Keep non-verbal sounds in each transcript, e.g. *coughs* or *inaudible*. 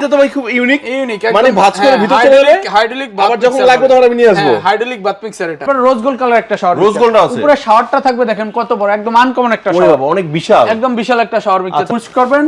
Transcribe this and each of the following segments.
এটা তো ভাই খুব ইউনিক ইউনিক মানে ভাঁজ করে ভিতর চলে গেলে হাইড্রোলিক আবার যখন লাগবে তখন আমি নিয়ে আসব। হাইড্রোলিক বাথ মিক্সার এটা। রোজ গোল্ড কালার একটা শাওয়ার রোজ gold আছে? উপরে শাওয়ারটা থাকবে দেখেন কত বড় একদম আনকমন একটা শাওয়ার অনেক বিশাল। একদম বিশাল একটা শাওয়ার মিক্সার পুশ করবেন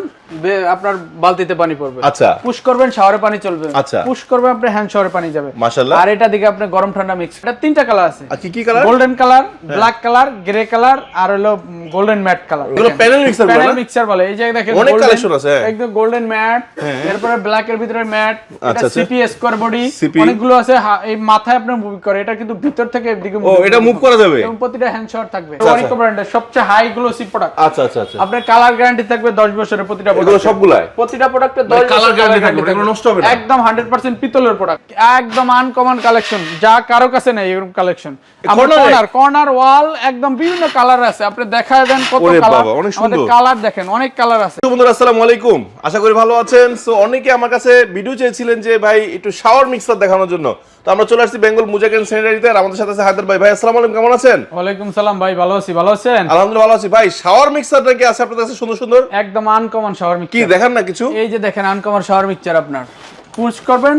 আপনার বালতিতে পানি পড়বে। আচ্ছা। পুশ করবেন শাওয়ারে পানি চলবে। আচ্ছা। পুশ করবেন আপনি হ্যান্ড শাওয়ারে পানি যাবে। মাশাআল্লাহ। আর এটা দিকে আপনি গরম ঠান্ডা মিক্স এটা তিনটা কালার আছে। আর কি কি colour golden colour black colour grey colour আর হলো গোল্ডেন ম্যাট কালার এগুলো panel mixer বলে প্যানেল মিক্সার বলে। এই যে দেখেন অনেক collection আছে, হ্যাঁ। একদম গোল্ডেন ম্যাট এরপরে ব্ল্যাক এর ভিতরে ম্যাট এটা আচ্ছা, আচ্ছা। সিপি স্কোয়ার বডি অনেকগুলো আছে। এই মাথায় আপনার মুভ করে এটা কিন্তু ভিতর থেকে এদিকে ও এটা মুভ করা যাবে? এবং প্রতিটা হ্যান্ড শট থাকবে। আচ্ছা। অনেক ব্র্যান্ডের সবচেয়ে হাই গ্লোসি প্রোডাক্ট আচ্ছা আচ্ছা আচ্ছা। আপনার কালার গ্যারান্টি থাকবে 10 বছরের প্রতিটা এগুলো সবগুলাই? প্রতিটা প্রোডাক্টে 10 মানে colour বছর guarantee colour থাকবে, এগুলো নষ্ট হবে না? একদম 100% পিতলের প্রোডাক্ট একদম আনকমন কালেকশন যা কারও কাছে নেই এরকম কালেকশন কর্নার কর্নার ওয়াল একদম বিভিন্ন কালার আছে। আপনি দেখায় দেন কত কালার বাবা, অনেক আমাদের সুন্দর। কালার দেখেন অনেক কালার আছে। বন্ধুরা আসসালামু আলাইকুম। আশা করি ভালো আছেন। সো অনেকে আমার কাছে ভিডিও চেয়েছিলেন যে ভাই একটু শাওয়ার মিক্সার দেখানোর জন্য। তো আমরা চলে আসছি বেঙ্গল মুজাকেন স্যানিটারিতে আর আমাদের সাথে আছে হায়দার ভাই। ভাই আসসালামু আলাইকুম কেমন আছেন? ওয়ালাইকুম সালাম ভাই ভালো আছি ভালো আছেন? আলহামদুলিল্লাহ ভালো আছি। ভাই শাওয়ার মিক্সার কি আছে আপনাদের কাছে? সুন্দর সুন্দর? একদম আনকমন শাওয়ার কি দেখেন না কিছু? এই যে দেখেন আনকমন শাওয়ার মিক্সার আপনার। পুশ করবেন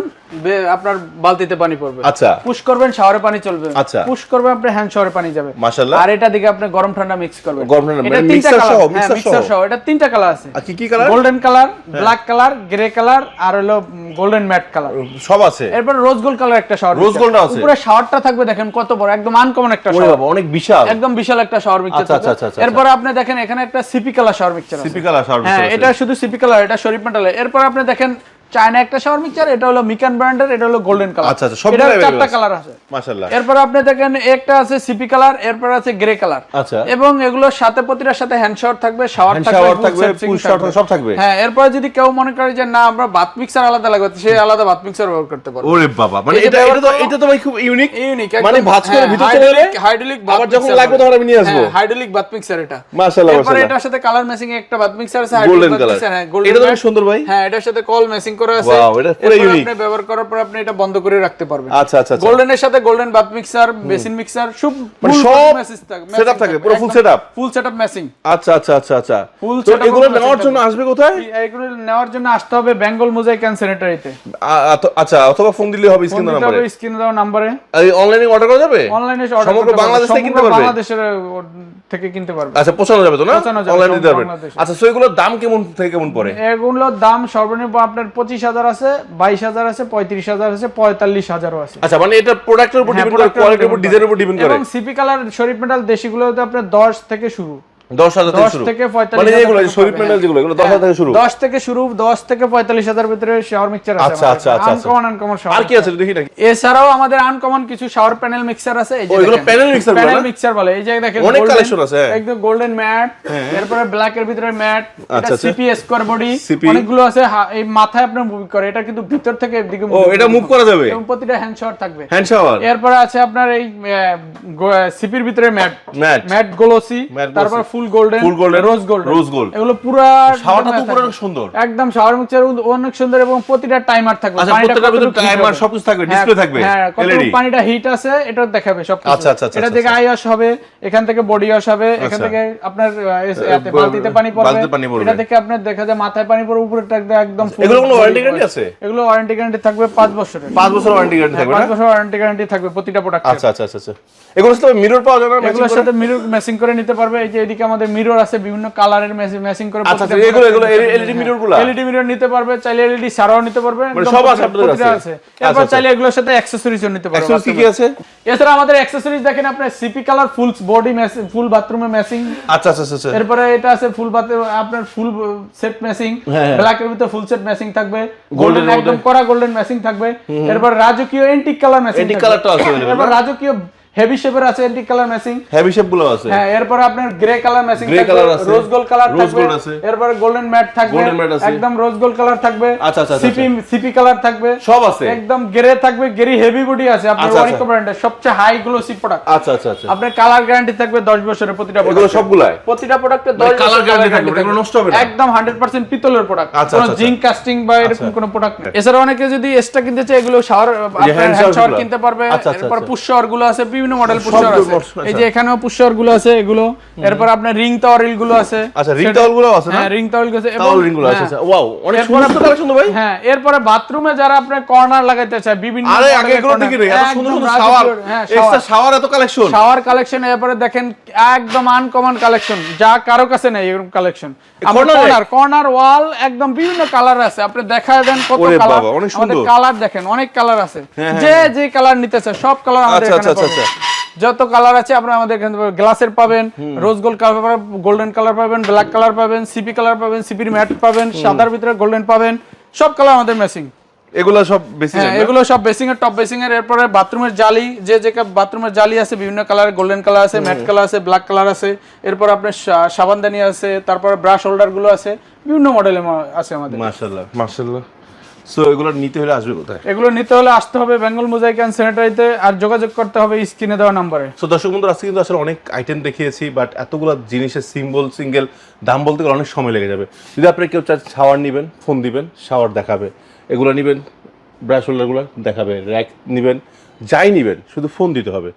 আপনার বালতিতে পানি পড়বে। আচ্ছা। পুশ করবেন শাওয়ারে পানি চলবে। আচ্ছা। পুশ করবেন আপনি হ্যান্ড শাওয়ারে পানি যাবে। মাশাআল্লাহ। আর এটা দিকে আপনি গরম ঠান্ডা মিক্স করবেন। গরম ঠান্ডা, এটা মানে সহ, হ্যাঁ মিক্সার সহ। সহ এটা তিনটা কালার আছে। আর কি কি colour golden colour black colour grey colour আর হলো গোল্ডেন ম্যাট কালার সব আছে। এরপর রোজ গোল্ড কালার একটা শাওয়ার gold আছে? উপরে শাওয়ারটা থাকবে দেখেন কত বড় একদম আনকমন একটা শাওয়ার অনেক বিশাল। একদম বিশাল একটা শাওয়ার মিক্সার আচ্ছা, আচ্ছা, আচ্ছা, আচ্ছা, এরপর আপনি দেখেন এখানে একটা সিপি কালার শাওয়ার মিক্সার আছে। সিপি কালার শাওয়ার হ্যাঁ এটা শুধু সিপি কালার এটা শরীফ মেটাল এরপর আপনি দেখেন চায়না একটা শাওয়ার মিক্সার এটা হলো মিকান ব্র্যান্ডের এটা হলো গোল্ডেন কালার আচ্ছা, আচ্ছা, চারটা কালার আছে। মাশাআল্লাহ। এরপর আপনি দেখেন একটা আছে সিপি কালার এরপর আছে গ্রে কালার আচ্ছা। এবং এগুলোর সাথে প্রতিটার সাথে হ্যান্ড শাওয়ার থাকবে শাওয়ার থাকবে full থাকবে, থাকবে। সব থাকবে? হ্যাঁ এরপর যদি কেউ মনে করে যে না আমরা বাথ মিক্সার আলাদা লাগবে সে আলাদা বাথ মিক্সার ব্যবহার করতে পারবে। ওরে বাবা মানে এটা এটা তো এটা তো ভাই খুব ইউনিক ইউনিক মানে ভাঁজ করে ভিতর চলে গেলে হাইড্রোলিক আবার যখন লাগবে তখন আমি নিয়ে আসব। হাইড্রোলিক বাথ মিক্সার এটা। মাশাআল্লাহ এরপরে এটার সাথে কালার ম্যাচিং একটা বাথ মিক্সার আছে হ্যাঁ, এটা তো সুন্দর ভাই। হ্যাঁ এটার সাথে কল ম্যাচিং করা আছে। পুরো unique। আপনি ব্যবহার করার পর আপনি এটা বন্ধ করে রাখতে পারবেন। আচ্ছা আচ্ছা আচ্ছা। গোল্ডেনের সাথে golden bath mixer basin mixer সব মানে সব setup থাকে, পুরো full setup? Full setup matching আচ্ছা আচ্ছা আচ্ছা আচ্ছা। তো setup এগুলো নেওয়ার জন্য আসবে কোথায়? এগুলো নেওয়ার জন্য আসতে হবে বেঙ্গল মোজাইক অ্যান্ড স্যানিটারিতে আ- আ- আচ্ছা অথবা ফোন দিলে হবে স্ক্রিন নাম্বারে। স্ক্রিনে দেওয়া নাম্বারে। অনলাইনে অর্ডার করা যাবে? অনলাইনে সমগ্র বাংলাদেশ থেকে কিনতে পারবে? বাংলাদেশের থেকে কিনতে পারবে। আচ্ছা পৌঁছানো যাবে তো না? অনলাইনে দিতে বাংলাদেশে। আচ্ছা সো এগুলোর দাম কেমন থেকে কেমন পড়ে? এগুলোর দাম সর্বনিম্ন আপনার পঁচিশ হাজার আছে বাইশ হাজার আছে পঁয়ত্রিশ হাজার আছে পঁয়তাল্লিশ হাজারও আছে। আচ্ছা মানে এটা প্রোডাক্টের উপর হ্যাঁ, ডিপেন্ড করে এর কোয়ালিটির উপর ডিজাইনের উপর ডিপেন্ড করে। এবং সিপি কালার শরীফ মেটাল দেশিগুলোতে আপনার দশ থেকে শুরু। দশ হাজার থেকে 10 শুরু। থেকে 45 হাজার এগুলো টাকা শরীফ পাবে, মেন্ডাল যেগুলো এগুলো দশ থেকে শুরু। দশ থেকে শুরু দশ থেকে পঁয়তাল্লিশ হাজার ভিতরে শাওয়ার মিক্সার আছে আচ্ছা, আচ্ছা, আচ্ছা। আনকমন আনকমন আর কি আছে দেখি নাকি? এছাড়াও আমাদের আনকমন কিছু শাওয়ার প্যানেল মিক্সার আছে এই যে এগুলো panel mixer প্যানেল না? বলে। এই যে দেখেন অনেক golden- আছে। একদম গোল্ডেন ম্যাট এরপরে ব্ল্যাক এর ভিতরে ম্যাট এটা। সিপি স্কোয়ার বডি অনেকগুলো আছে। এই মাথায় মুভ করে এটা কিন্তু ভিতর থেকে ও এটা মুভ করা যাবে? এবং প্রতিটা হ্যান্ড শাওয়ার থাকবে। হ্যান্ড শাওয়ার এরপরে আছে আপনার এই সিপির ভিতরে ম্যাট ম্যাট ম্যাট গ্লোসি তারপর full golden Full golden, rose gold rose gold। এগুলো পুরো শাওয়ারটা তো পুরো সুন্দর। একদম শাওয়ার অনেক সুন্দর এবং প্রতিটা টাইমার থাকবে। আচ্ছা, পানিটা প্রত্যেকটার ভিতরে সবকিছু থাকবে, হ্যাঁ, display থাকবে, হ্যাঁ পানিটা হিট আছে এটা দেখাবে সব আচ্ছা, আচ্ছা, আচ্ছা, এটা আচ্ছা, থেকে আই ওয়াশ হবে এখান থেকে বডি ওয়াশ হবে এখান আচ্ছা। থেকে আপনার বালতিতে পানি পড়বে। বালতিতে পানি পড়বে। এটা থেকে আপনার দেখা যায় মাথায় পানি পড়বে উপরেটা একদম full এগুলো কোনো ওয়ারেন্টি গ্যারান্টি আছে? এগুলো ওয়ারেন্টি গ্যারান্টি থাকবে 5 বছরের। পাঁচ বছর ওয়ারেন্টি গ্যারান্টি থাকবে পাঁচ না বছর ওয়ারেন্টি গ্যারান্টি থাকবে প্রতিটা প্রোডাক্ট আচ্ছা আচ্ছা আচ্ছা আচ্ছা। এগুলোর সাথে মিরর পাওয়া যাবে এগুলোর সাথে মিরর ম্যাচিং করে নিতে পারবে এই যে এদিকে আমাদের মিরর আছে বিভিন্ন কালারের ম্যাচিং করে আচ্ছা এগুলো এগুলো এলইডি মিররগুলো এলইডি মিরর নিতে পারবে চাইলে এলইডি ছাড়াও নিতে পারবে মানে সব আছে আপনাদের? আছে। আচ্ছা, এরপর আচ্ছা। চাইলে এগুলোর সাথে অ্যাকসেসরিজও নিতে পারবে অ্যাকসেসরি কি আছে? এছাড়া আমাদের অ্যাকসেসরিজ দেখেন আপনার CP colour full body matching full বাথরুমে ম্যাচিং আচ্ছা আচ্ছা আচ্ছা, এরপরে এটা আছে ফুল বাথে আপনার ফুল সেট ম্যাচিং। ব্ল্যাক এর ভিতরে ফুল সেট ম্যাচিং থাকবে। গোল্ডেন একদম করা গোল্ডেন ম্যাচিং থাকবে। এরপর রাজকীয় antique colour matching Antique colour টা আছে এরপর রাজকীয় হেভি শেপের আছে কালার ম্যাচিং হেভি শেপগুলো আছে। হ্যাঁ এরপর আপনার গ্রে কালার ম্যাচিং থাকবে colour আছে, রোজ গোল্ড কালার থাকবে এরপর গোল্ডেন ম্যাট থাকবে Golden matte আছে। একদম রোজ গোল্ড কালার থাকবে আচ্ছা, আচ্ছা, আচ্ছা, সিপি সিপি কালার থাকবে। সব আছে। একদম গ্রে থাকবে গ্রে হেভি বডি আছে আপনার আচ্ছা, ওয়ারিকো ব্র্যান্ডের সবচেয়ে হাই গ্লোসি প্রোডাক্ট আচ্ছা আচ্ছা আচ্ছা। আপনার কালার গ্যারান্টি থাকবে 10 বছরের প্রতিটা এগুলো সবগুলাই? প্রতিটা প্রোডাক্টে 10 মানে colour বছর guarantee colour থাকবে, এগুলো নষ্ট হবে না? একদম 100% পিতলের প্রোডাক্ট আচ্ছা, কোনো আচ্ছা, জিঙ্ক কাস্টিং বা এরকম কোনো প্রোডাক্ট এছাড়া অনেকে যদি এক্সট্রা কিনতে চায় এগুলো শাওয়ার আপনার হ্যান্ড শাওয়ার কিনতে পারবে আচ্ছা, আচ্ছা, এরপর আচ্ছা। পুশ শাওয়ারগুলো আছে বিভিন্ন মডেল পুষার আছে। এই আচ্ছা। যে এখানেও পুষারগুলো আছে এগুলো। এরপর আপনার রিং টাওয়ারিলগুলো আছে। আচ্ছা, সেটা- towel গুলোও আছে না? হ্যাঁ রিং টাওয়াল আছে। তাওয়াল ring গুলো আছে, হ্যাঁ। আচ্ছা। অনেক সুন্দর collection তো ভাই। হ্যাঁ এরপরে বাথরুমে যারা আপনার কর্নার লাগাইতে চায় বিভিন্ন আরে আগে এগুলো দেখি রে এত সুন্দর সুন্দর শাওয়ার হ্যাঁ এক্সট্রা শাওয়ার এত কালেকশন শাওয়ার কালেকশন এরপরে দেখেন একদম আনকমন কালেকশন যা কারও কাছে নাই এরকম কালেকশন কর্নার কর্নার ওয়াল একদম বিভিন্ন কালার আছে। আপনি দেখায় দেন কত কালার আমাদের। কালার দেখেন অনেক কালার আছে। হ্যাঁ, যে যে কালার নিতে চায় সব কালার আমাদের আচ্ছা, এখানে আচ্ছা, পাবেন। আচ্ছা, যত কালার আছে আপনারা আমাদের এখানে গ্লাসের পাবেন rose gold colour golden colour পাবেন ব্ল্যাক কালার পাবেন সিপি কালার পাবেন সিপির ম্যাট পাবেন সাদার ভিতরে গোল্ডেন পাবেন সব কালার আমাদের ম্যাচিং এগুলো সব বেশি হ্যাঁ এগুলো সব বেসিং এর টপ বেসিং এর এরপরে বাথরুমের জালি যে যে বাথরুমের জালি আছে বিভিন্ন কালার গোল্ডেন কালার আছে ম্যাট কালার আছে ব্ল্যাক কালার আছে এরপর আপনার সাবানদানি আছে তারপরে ব্রাশ হোল্ডারগুলো আছে বিভিন্ন মডেলে আছে আমাদের। মাশাআল্লাহ মাশাআল্লাহ। সো এগুলো নিতে হলে আসবে কোথায়? এগুলো নিতে হলে আসতে হবে বেঙ্গল মোজাইক অ্যান্ড স্যানিটারিতে আর যোগাযোগ করতে হবে স্ক্রিনে দেওয়া নাম্বারে। সো দর্শক বন্ধু আজকে কিন্তু আসলে অনেক আইটেম দেখিয়েছি বাট এতগুলো জিনিসের সিম্বল সিঙ্গেল দাম বলতে গেলে অনেক সময় লেগে যাবে। যদি আপনি কেউ চান শাওয়ার নেবেন ফোন দিবেন শাওয়ার দেখাবে। এগুলো নেবেন ব্রাশ হোল্ডারগুলো দেখাবে র্যাক নেবেন যাই নেবেন শুধু ফোন দিতে হবে।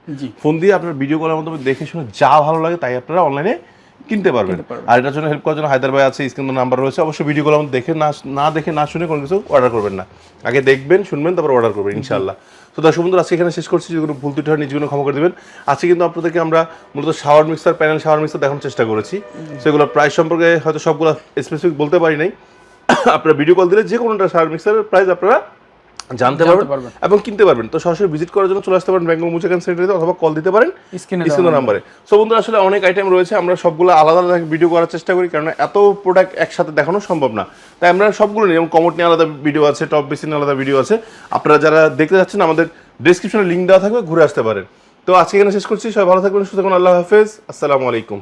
ফোন দিয়ে আপনার ভিডিও কলের মাধ্যমে দেখে শুনে যা ভালো লাগে তাই আপনারা অনলাইনে কিনতে পারবেন। আর এটার জন্য হেল্প করার জন্য হায়দার ভাই আছে স্ক্রিন নাম্বার রয়েছে। অবশ্যই ভিডিও কলের মধ্যে দেখে না না দেখে না শুনে কোনো কিছু অর্ডার করবেন না। আগে দেখবেন শুনবেন তারপর অর্ডার করবেন ইনশাল্লাহ তো দর্শক বন্ধুরা আজকে এখানে শেষ করছি। যদি কোনো ভুল ত্রুটি হয় নিজে কোনো ক্ষমা করে দেবেন। আজকে কিন্তু আপনাদেরকে আমরা মূলত shower mixer panel shower mixer দেখানোর চেষ্টা করেছি। সেগুলো প্রাইস সম্পর্কে হয়তো সবগুলো স্পেসিফিক বলতে পারি নাই। *coughs* আপনারা ভিডিও কল দিলে যে কোনোটা শাওয়ার মিক্সারের প্রাইস আপনারা জানতে পারবেন। এবং কিনতে পারবেন। তো সরাসরি ভিজিট করার জন্য চলে আসতে পারেন বেঙ্গল মুচাকান সেন্টারে অথবা কল দিতে পারেন স্ক্রিনে স্ক্রিনের নাম্বারে সো বন্ধুরা আসলে অনেক আইটেম রয়েছে। আমরা সবগুলো আলাদা আলাদা ভিডিও করার চেষ্টা করি কারণ এত প্রোডাক্ট একসাথে দেখানো সম্ভব না। তাই আমরা সবগুলো নিই। যেমন কমোট নিয়ে আলাদা ভিডিও আছে টপ বেসিন আলাদা ভিডিও আছে। আপনারা যারা দেখতে যাচ্ছেন আমাদের ডিসক্রিপশনে লিঙ্ক দেওয়া থাকবে ঘুরে আসতে পারেন। তো আজকে এখানে শেষ করছি। সবাই ভালো থাকবেন সুস্থ থাকুন। আল্লাহ হাফেজ। আসসালামু আলাইকুম।